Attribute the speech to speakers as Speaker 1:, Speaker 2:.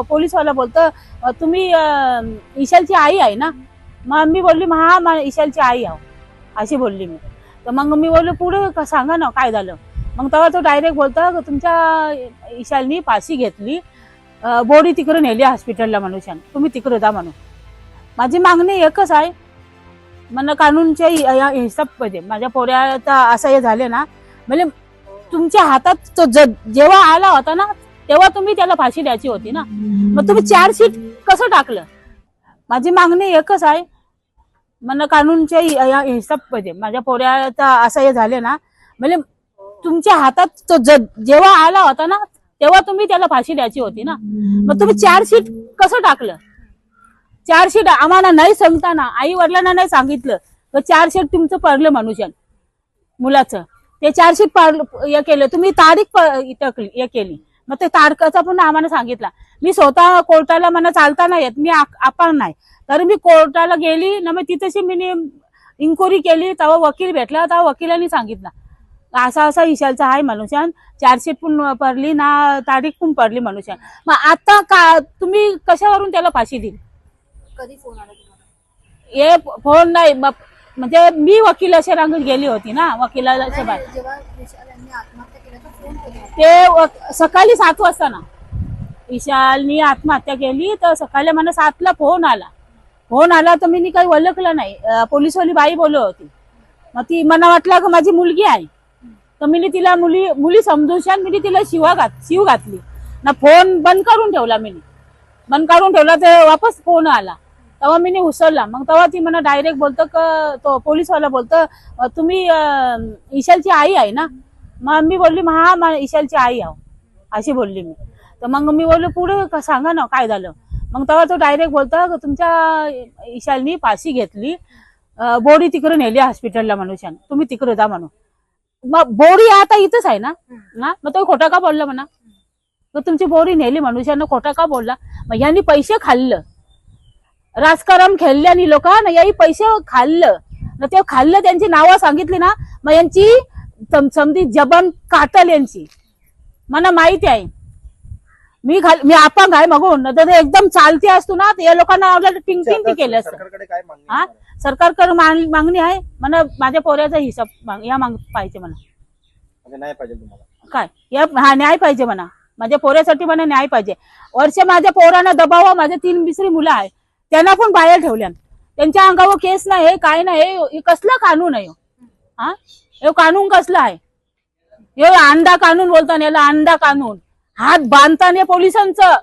Speaker 1: पोलीसवाला बोलतो तुम्ही ईशालची आई आहे ना? मग मी बोलली हा मा ईशालची आई आहो. अशी बोलली मी. तर मग मी बोललो पुढे क- सांगा ना काय झालं? मग तेव्हा तो डायरेक्ट बोलतो तुमच्या ईशालनी फाशी घेतली. अ, बोडी तिकडे नेली हॉस्पिटलला मनुष्यान. तुम्ही तिकडे जा म्हणून. माझी मागणी एकच आहे. मला कानूनच्या या हिसाब पाहिजे माझ्या पोऱ्याचा असं हे झाले ना म्हणजे तुमच्या हातात तो ज- जेव्हा आला होता ना तेव्हा तुम्ही त्याला फाशी द्यायची होती ना. मग तुम्ही चार्जशीट कसं टाकलं? माझी मागणी एकच आहे. मला कानूनच्या या हिसाब पाहिजे माझ्या पोऱ्याचा असं हे झाले ना म्हणजे तुमच्या हातात तो जेव्हा आला होता ना तेव्हा तुम्ही त्याला फाशी द्यायची होती ना. मग तुम्ही चार्जशीट कसं टाकलं? चार्जशीट आम्हाला नाही सांगताना आई वडिलांना नाही सांगितलं. तर चार्जशीट तुमचं पडलं मनुष्यान मुलाचं. ते चार्जशीट पडलं हे केलं. तुम्ही तारीख हे केली. मग ते तारखाचा पण आम्हाला सांगितला. मी स्वतः कोर्टाला मला चालता नाही येत मी आपण नाही. तर मी कोर्टाला गेली ना मग तिथेशी मी इन्क्वायरी केली तेव्हा वकील भेटला तेव्हा वकिलांनी सांगितलं. असा असा इशालचा आहे मनुष्यान चार्जशीट पण पडली ना तारीख पण पडली मनुष्यान. मग आता का तुम्ही कशावरून त्याला फाशी दिली?
Speaker 2: कधी फोन आला
Speaker 1: हे फोन नाही मग- म्हणजे मी वकिलाच्या रांगेत गेली होती ना वकिलाच्या बाहेर. ते सकाळी सात वाजता ना. विशालनी आत्महत्या केली तर सकाळी मला सातला फोन आला. फोन आला तर मी काही ओळखलं नाही. पोलीसवाली बाई बोलत होती. मग ती मला वाटलं की माझी मुलगी आहे. तर मी तिला मुली मुली समजून शान मी तिला शिवा घात शिव घातली. ना फोन बंद करून ठेवला मी बंद करून ठेवला तर वापस फोन आला. तेव्हा मी उसळला. मग तेव्हा ती मला डायरेक्ट बोलतो का तो पोलीसवाला बोलतो तुम्ही ईशालची आई आहे ना? मग मी बोलली "मग हा ईशालची आई आहो. अशी बोलली मी. तर मग मी बोललो पुढे सांगा ना काय झालं? मग तेव्हा तो डायरेक्ट बोलतो तुमच्या ईशालनी फाशी घेतली. बोडी तिकडे नेली हॉस्पिटलला मनुष्यान. तुम्ही तिकडे जा म्हणू मग बोरी आता इथंच आहे ना? ना? मग तो खोटा का बोलला म्हणा? तुमची बोरी नेली मनुष्यानं खोटा का बोलला? मग यांनी पैसे खाल्लं. राजकारण खेळल्यानी लोक ना याही पैसे खाल्लं. ना ते खाल्लं त्यांची नावं सांगितली ना मग यांची सम- समधी जबन काटल यांची. मला माहिती आहे. मी खाल मी अपंग आहे मगून एकदम चालती असतो ना या लोकांना आपल्याला टिंग टिंग केलं असतं. हा? सरकारकडे माग- मागणी आहे? मला माझ्या पोऱ्याचा हिसाब माग- या माग पाहिजे मला.
Speaker 3: म्हणजे
Speaker 1: काय? या हा न्याय पाहिजे म्हणा माझ्या पोऱ्यासाठी मला न्याय पाहिजे. वर्ष माझ्या पोरांना दबाव माझ्या तीन बिसरी मुलं आहे. त्यांना पण बाहेर ठेवल्या त्यांच्या अंगावर केस नाही हे काय नाही हे- कसलं कानून आहे? हा? हे कानून कसलं आहे? हे अंडा कानून बोलताना याला अंडा कानून. हात बांधताना पोलिसांचं.